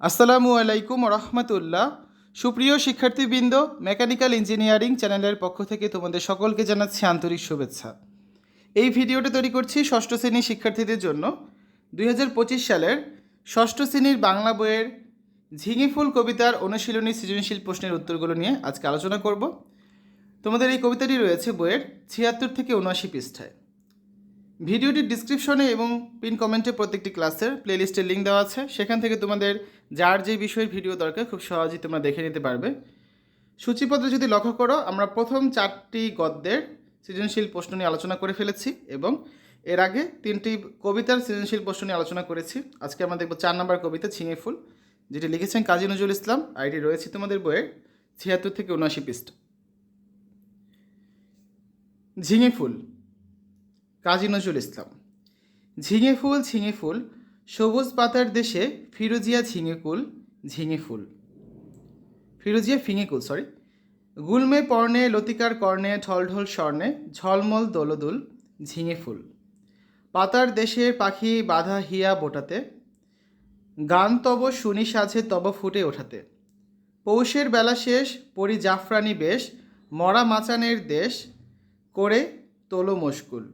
আসসালামু আলাইকুম রহমতুল্লাহ সুপ্রিয় শিক্ষার্থীবৃন্দ, মেকানিক্যাল ইঞ্জিনিয়ারিং চ্যানেলের পক্ষ থেকে তোমাদের সকলকে জানাচ্ছি আন্তরিক শুভেচ্ছা। এই ভিডিওটা তৈরি করছি ষষ্ঠ শ্রেণির শিক্ষার্থীদের জন্য। দুই হাজার পঁচিশ সালের ষষ্ঠ শ্রেণির বাংলা বইয়ের ঝিঙে ফুল কবিতার অনুশীলনী সৃজনশীল প্রশ্নের উত্তরগুলো নিয়ে আজকে আলোচনা করব। তোমাদের এই কবিতাটি রয়েছে বইয়ের ছিয়াত্তর থেকে উনআশি পৃষ্ঠায়। ভিডিওটির ডিসক্রিপশনে এবং পিন কমেন্টে প্রত্যেকটি ক্লাসের প্লেলিস্টের লিঙ্ক দেওয়া আছে। সেখান থেকে তোমাদের যার যে বিষয়ের ভিডিও দরকার, খুব সহজেই তোমরা দেখে নিতে পারবে। সূচিপত্রে যদি লক্ষ্য করো, আমরা প্রথম চারটি গদ্যের সৃজনশীল প্রশ্ন নিয়ে আলোচনা করে ফেলেছি এবং এর আগে তিনটি কবিতার সৃজনশীল প্রশ্ন নিয়ে আলোচনা করেছি। আজকে আমরা দেখব চার নম্বর কবিতা, ছিঙে ফুল, যেটি লিখেছেন কাজী নজরুল ইসলাম, আর এটি রয়েছে তোমাদের বইয়ের ছিয়াত্তর থেকে উনআশি পৃষ্ঠা। ঝিঙে ফুল, কাজী নজরুল ইসলাম। ঝিঙে ফুল ঝিঙে ফুল সবুজ পাতার দেশে ফিরোজিয়া ঝিঙে কুল, ঝিঙে ফুল। ফিরোজিয়া ফিঙে কুল সরি গুলমে পর্ণে, লতিকার কর্ণে, ঢলঢল স্বর্ণে, ঝলমল দোলদুল, ঝিঙে ফুল। পাতার দেশে পাখি বাধা হিয়া বোটাতে, গান তব শুনি সাজে তব ফুটে ওঠাতে। পৌষের বেলা শেষ, পরি জাফরানি বেশ, মরা মাচানের দেশ, করে তোলো মুশকুল।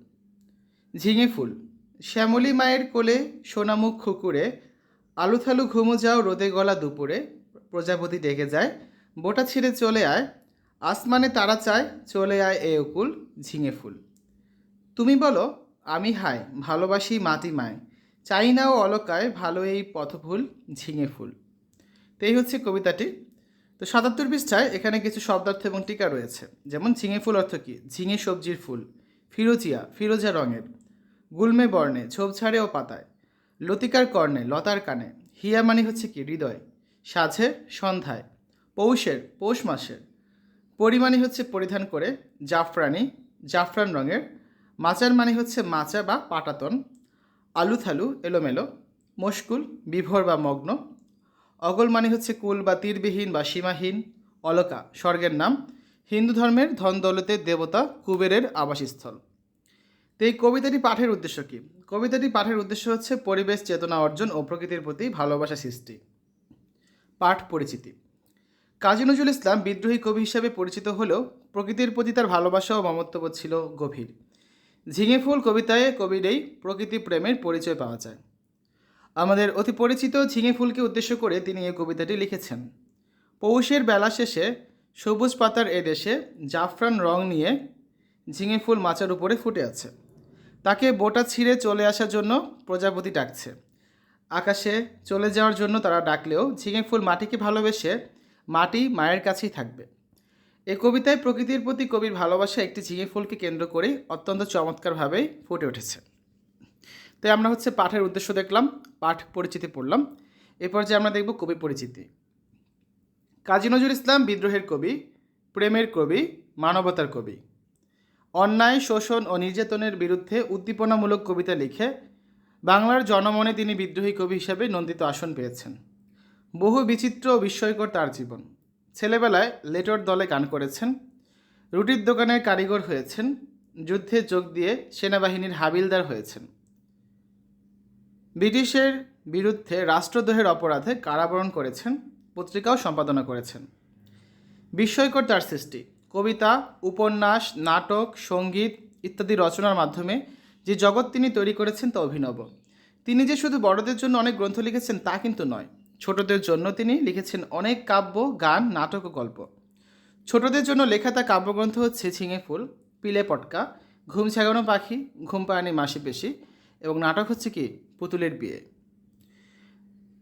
ঝিঙে ফুল। শ্যামলী মায়ের কোলে সোনামুখ খুকুরে, আলুথালু ঘুমো যাও রোদে গলা দুপুরে, প্রজাপতি ডেকে যায়, বোটা ছিঁড়ে চলে আয়, আসমানে তারা চায় চলে আয় এ উকুল ঝিঙে ফুল। তুমি বলো, আমি হায় ভালোবাসি মাটি মায়, চাই না ও অলকায় ভালো এই পথফুল ঝিঙে ফুল। তো এই হচ্ছে কবিতাটি। তো সাতাত্তর পৃষ্ঠায় এখানে কিছু শব্দার্থ এবং টিকা রয়েছে, যেমন ঝিঙে ফুল অর্থ কী? ঝিঙে সবজির ফুল, ফিরোজিয়া, ফিরোজা রঙের। গুলমে বর্ণে ঝোপঝাড়ে ও পাতায়। লতিকার কর্ণে, লতার কানে। হিয়া মানে হচ্ছে কি, হৃদয়। সাঝে, সন্ধ্যায়। পৌষের, পৌষ মাসের। পরিমাণই হচ্ছে পরিধান করে, জাফরানি, জাফরান রঙের। মাচার মানে হচ্ছে মাচা বা পাটাতন। আলুথালু, এলোমেলো। মুশকুল, বিভোর বা মগ্ন। অগল মানে হচ্ছে কুল বা তীরবিহীন বা সীমাহীন। অলকা, স্বর্গের নাম। হিন্দু ধর্মের ধন দৌলতের দেবতা কুবেরের আবাসস্থল। তো এই কবিতাটি পাঠের উদ্দেশ্য কী? কবিতাটি পাঠের উদ্দেশ্য হচ্ছে পরিবেশ, চেতনা অর্জন ও প্রকৃতির প্রতি ভালোবাসা সৃষ্টি। পাঠ পরিচিতি। কাজী নজরুল ইসলাম বিদ্রোহী কবি হিসাবে পরিচিত হলেও প্রকৃতির প্রতি তার ভালোবাসা ও মমত্ববোধ ছিল গভীর। ঝিঙে ফুল কবিতায় কবির এই প্রকৃতি প্রেমের পরিচয় পাওয়া যায়। আমাদের অতি পরিচিত ঝিঙে ফুলকে উদ্দেশ্য করে তিনি এই কবিতাটি লিখেছেন। পৌষের বেলা শেষে সবুজ পাতার এ দেশে জাফরান রং নিয়ে ঝিঙে ফুল মাচার উপরে ফুটে আছে। তাকে বোটা ছিঁড়ে চলে আসার জন্য প্রজাপতি ডাকছে। আকাশে চলে যাওয়ার জন্য তারা ডাকলেও ঝিঙে ফুল মাটিকে ভালোবেসে মাটি মায়ের কাছেই থাকবে। এই কবিতায় প্রকৃতির প্রতি কবির ভালোবাসা একটি ঝিঙে ফুলকে কেন্দ্র করে অত্যন্ত চমৎকারভাবেই ফুটে উঠেছে। তাই আমরা হচ্ছে পাঠের উদ্দেশ্য দেখলাম, পাঠ পরিচিতি পড়লাম। এরপর যে আমরা দেখব কবি পরিচিতি। কাজী নজরুল ইসলাম বিদ্রোহের কবি, প্রেমের কবি, মানবতার কবি। অন্যায়, শোষণ ও নির্যাতনের বিরুদ্ধে উদ্দীপনামূলক কবিতা লিখে বাংলার জনমনে তিনি বিদ্রোহী কবি হিসেবে নন্দিত আসন পেয়েছেন। বহু বিচিত্র ও বিস্ময়কর তার জীবন। ছেলেবেলায় লেটর দলে গান করেছেন, রুটির দোকানের কারিগর হয়েছেন, যুদ্ধে যোগ দিয়ে সেনাবাহিনীর হাবিলদার হয়েছেন। ব্রিটিশের বিরুদ্ধে রাষ্ট্রদ্রোহের অপরাধে কারাবরণ করেছেন, পত্রিকাও সম্পাদনা করেছেন। বিস্ময়কর তার সৃষ্টি। কবিতা, উপন্যাস, নাটক, সংগীত ইত্যাদি রচনার মাধ্যমে যে জগৎ তিনি তৈরি করেছেন তা অভিনব। তিনি যে শুধু বড়দের জন্য অনেক গ্রন্থ লিখেছেন তা কিন্তু নয়, ছোটদের জন্য তিনি লিখেছেন অনেক কাব্য, গান, নাটক ও গল্প। ছোটদের জন্য লেখা তা কাব্যগ্রন্থ হচ্ছে ঝিঙে ফুল, পিলে পটকা, ঘুম ছাগানো পাখি, ঘুম পায়নি মাসি পেশি এবং নাটক হচ্ছে কি? পুতুলের বিয়ে।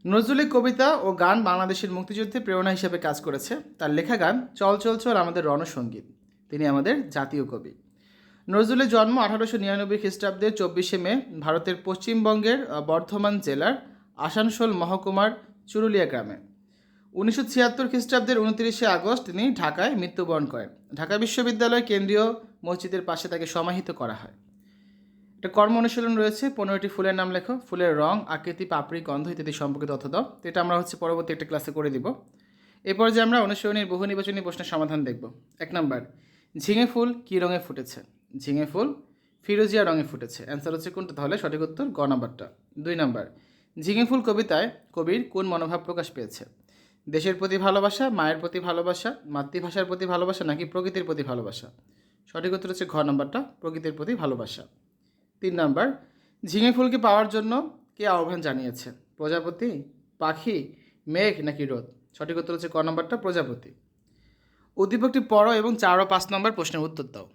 নজরুলের কবিতা ও গান বাংলাদেশের মুক্তিযুদ্ধে প্রেরণা হিসেবে কাজ করেছে। তার লেখা গান, চল চল চল, আমাদের রণসঙ্গীত। তিনি আমাদের জাতীয় কবি। নজরুলের জন্ম আঠারোশো নিরানব্বই খ্রিস্টাব্দে চব্বিশে মে ভারতের পশ্চিমবঙ্গের বর্ধমান জেলার আসানসোল মহকুমার চুরুলিয়া গ্রামে। উনিশশো ছিয়াত্তর খ্রিস্টাব্দের উনত্রিশে আগস্ট তিনি ঢাকায় মৃত্যুবরণ করেন। ঢাকা বিশ্ববিদ্যালয় কেন্দ্রীয় মসজিদের পাশে তাকে সমাহিত করা হয়। একটা কর্ম অনুশীলন রয়েছে, পনেরোটি ফুলের নাম লেখো, ফুলের রং, আকৃতি, পাপড়ি, গন্ধ ইত্যাদি সম্পর্কে তথ্য দাও। তো এটা আমরা হচ্ছে পরবর্তী একটা ক্লাসে করে দিব। এরপর যে আমরা অনুশীলনীর বহু নির্বাচনী প্রশ্নের সমাধান দেখব। এক নম্বর, ঝিঙে ফুল কী রঙে ফুটেছে? ঝিঙে ফুল ফিরোজিয়া রঙে ফুটেছে। অ্যান্সার হচ্ছে কোনটা? তাহলে সঠিক উত্তর গ নাম্বারটা। দুই নাম্বার, ঝিঙে ফুল কবিতায় কবির কোন মনোভাব প্রকাশ পেয়েছে? দেশের প্রতি ভালোবাসা, মায়ের প্রতি ভালোবাসা, মাতৃভাষার প্রতি ভালোবাসা নাকি প্রকৃতির প্রতি ভালোবাসা? সঠিক উত্তর হচ্ছে ঘ নম্বরটা, প্রকৃতির প্রতি ভালোবাসা। তিন নম্বর, ঝিঙে ফুলকে পাওয়ার জন্য কে আহ্বান জানিয়েছে? প্রজাপতি, পাখি, মেঘ নাকি রোদ? সঠিক উত্তর হচ্ছে ক নম্বরটা, প্রজাপতি। উদ্দীপকটি পড়ো এবং চার ও পাঁচ নম্বর প্রশ্নের উত্তর দাও।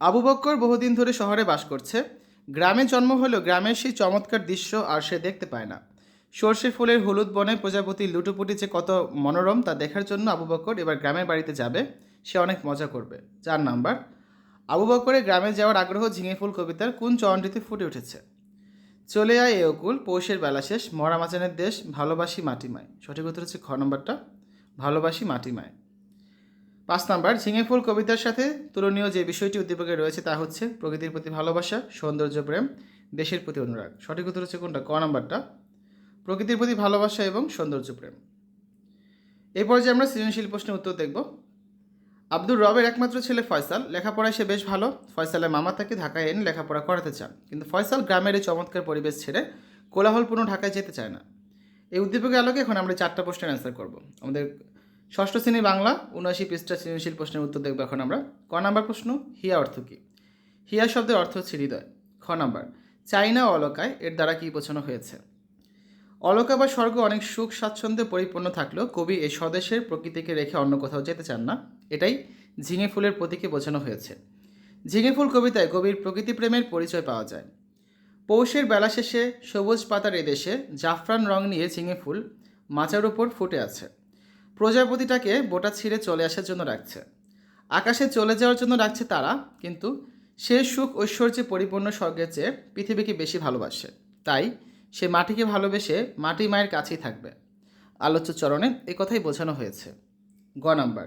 আবু বক্কর বহুদিন ধরে শহরে বাস করছে। গ্রামে জন্ম হলেও গ্রামের সেই চমৎকার দৃশ্য আর সে দেখতে পায় না। সর্ষে ফুলের হলুদ বনে প্রজাপতি লুটোপুটি যে কত মনোরম তা দেখার জন্য আবু বক্কর এবার গ্রামের বাড়িতে যাবে। সে অনেক মজা করবে। চার নাম্বার আবু বক্করের গ্রামে যাওয়ার আগ্রহ ঝিঙে ফুল কবিতার কোন চরণটিতে ফুটে উঠেছে? চলে আয় এ অকুল, পৌষের বেলা শেষ, মরা মাচানের দেশ, ভালোবাসি মাটিমায়। সঠিক উত্তর হচ্ছে খ নম্বরটা, ভালোবাসি মাটিমায়। পাঁচ নাম্বার, ঝিঙে ফুল কবিতার সাথে তুলনীয় যে বিষয়টি উদ্দীপকে রয়েছে তা হচ্ছে প্রকৃতির প্রতি ভালোবাসা, সৌন্দর্য, প্রেম, দেশের প্রতি অনুরাগ। সঠিক উত্তর হচ্ছে কোনটা? ক নাম্বারটা, প্রকৃতির প্রতি ভালোবাসা এবং সৌন্দর্য, প্রেম। এই পর্যায়ে আমরা সৃজনশীল প্রশ্নের উত্তর দেখব আব্দুর রবের একমাত্র ছেলে ফয়সাল। লেখাপড়ায় সে বেশ ভালো। ফয়সালের মামা তাকে ঢাকায় এনে লেখাপড়া করাতে চান। কিন্তু ফয়সাল গ্রামের এই চমৎকার পরিবেশ ছেড়ে কোলাহলপূর্ণ ঢাকায় যেতে চায় না। এই উদ্দীপকের আলোকে এখন আমরা চারটা প্রশ্নের অ্যান্সার করব। আমাদের ষষ্ঠ শ্রেণি বাংলা, উনআশি পৃষ্ঠা সৃজনশীল প্রশ্নের উত্তর দেখব এখন আমরা। ক নাম্বার প্রশ্ন, হিয়া অর্থ কী? হিয়া শব্দের অর্থ হচ্ছে হৃদয়। খ নাম্বার, চাইনা অলকায় এর দ্বারা কী বোঝানো হয়েছে? অলকা বা স্বর্গ অনেক সুখ, স্বাচ্ছন্দ্যে পরিপূর্ণ থাকলেও কবি এই স্বদেশের প্রকৃতিকে রেখে অন্য কোথাও যেতে চান না। এটাই ঝিঙে ফুলের প্রতীকে বোঝানো হয়েছে। ঝিঙে ফুল কবিতায় কবির প্রকৃতি প্রেমের পরিচয় পাওয়া যায়। পৌষের বেলা শেষে সবুজ পাতার এদেশে জাফরান রং নিয়ে ঝিঙে ফুল মাচার উপর ফুটে আছে। প্রজাপতিটাকে বোটা ছিঁড়ে চলে আসার জন্য রাখছে। আকাশে চলে যাওয়ার জন্য রাখছে তারা, কিন্তু সে সুখ ঐশ্বর্যে পরিপূর্ণ স্বর্গের চেয়ে পৃথিবীকে বেশি ভালোবাসে। তাই সে মাটিকে ভালোবেসে মাটি মায়ের কাছেই থাকবে। আলোচ্য চরণে এ কথাই বোঝানো হয়েছে। গ নাম্বার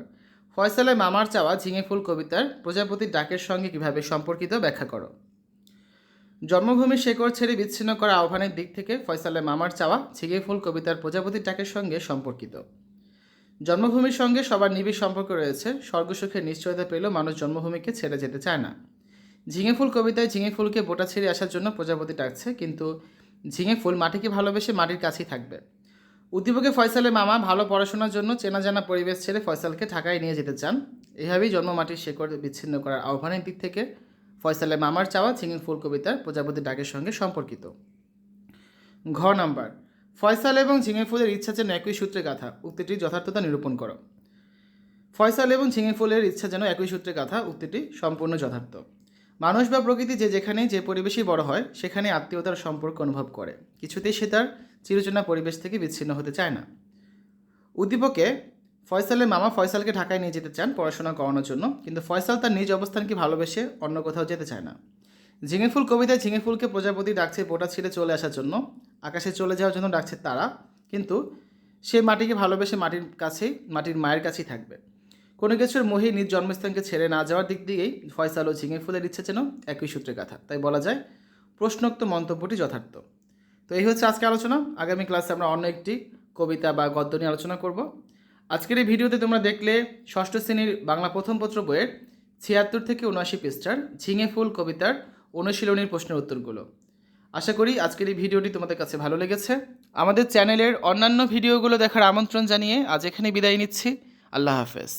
ফয়সালে মামার চাওয়া ঝিঙে ফুল কবিতার প্রজাপতির ডাকের সঙ্গে কীভাবে সম্পর্কিত ব্যাখ্যা করো? জন্মভূমির শেকড় ছেড়ে বিচ্ছিন্ন করা আহ্বানের দিক থেকে ফয়সালে মামার চাওয়া ঝিঙে ফুল কবিতার প্রজাপতির ডাকের সঙ্গে সম্পর্কিত। জন্মভূমির সঙ্গে সবার নিবিড় সম্পর্ক রয়েছে স্বর্গসুখের নিশ্চয়তা পেলেও মানুষ জন্মভূমিকে ছেড়ে যেতে চায় না। ঝিঙে ফুল কবিতায় ঝিঙে ফুলকে বোটা ছেড়ে আসার জন্য প্রজাপতি ডাকছে, কিন্তু ঝিঙে ফুল মাটিকে ভালোবেসে মাটির কাছেই থাকবে। উদ্দীপকে ফয়সালের মামা ভালো পড়াশোনার জন্য চেনা জানা পরিবেশ ছেড়ে ফয়সালকে ঢাকায় নিয়ে যেতে চান। এভাবেই জন্ম মাটির শেকড় বিচ্ছিন্ন করার আহ্বানের দিক থেকে ফয়সালের মামার চাওয়া ঝিঙে ফুল কবিতার প্রজাপতি ডাকের সঙ্গে সম্পর্কিত। ঘ নাম্বার, ফয়সাল এবং ঝিঙে ফুলের ইচ্ছা যেন একই সূত্রে গাথা উক্তিটির যথার্থতা নিরূপণ করো। ফয়সাল এবং ঝিঙে ফুলের ইচ্ছা যেন একই সূত্রে গাথা, উক্তিটি সম্পূর্ণ যথার্থ। মানুষ বা প্রকৃতি যে যেখানে যে পরিবেশেই বড় হয় সেখানে আত্মীয়তার সম্পর্ক অনুভব করে। কিছুতেই সে তার চিরচেনা পরিবেশ থেকে বিচ্ছিন্ন হতে চায় না। উদ্দীপকে ফয়সালের মামা ফয়সালকে ঢাকায় নিয়ে যেতে চান পড়াশোনা করানোর জন্য, কিন্তু ফয়সাল তার নিজ অবস্থানকে ভালোবেসে অন্য কোথাও যেতে চায় না। ঝিঙে ফুল কবিতায় ঝিঙে ফুলকে প্রজাপতি ডাকছে পোটা ছিঁড়ে চলে আসার জন্য, আকাশে চলে যাওয়ার জন্য ডাকছে তারা, কিন্তু সে মাটিকে ভালোবেসে মাটির কাছেই, মাটির মায়ের কাছেই থাকবে। কোনো কিছুর মহি নিজ জন্মস্থানকে ছেড়ে না যাওয়ার দিক দিয়েই ফয়সাল ও ঝিঙে ফুলের ইচ্ছে যেন একই সূত্রে কথা তাই বলা যায়, প্রশ্নোক্ত মন্তব্যটি যথার্থ। তো এই হচ্ছে আজকে আলোচনা। আগামী ক্লাসে আমরা অন্য একটি কবিতা বা গদ্য নিয়ে আলোচনা করব। আজকের এই ভিডিওতে তোমরা দেখলে ষষ্ঠ শ্রেণির বাংলা প্রথম পত্র বইয়ের ছিয়াত্তর থেকে উনআশি পৃষ্ঠার ঝিঙে ফুল কবিতার অনুশীলনীর প্রশ্নের উত্তরগুলো। আশা করি আজকের এই ভিডিওটি তোমাদের কাছে ভালো লেগেছে। আমাদের চ্যানেলের অন্যান্য ভিডিওগুলো দেখার আমন্ত্রণ জানিয়ে আজ এখানে বিদায় নিচ্ছি। আল্লাহ হাফেজ।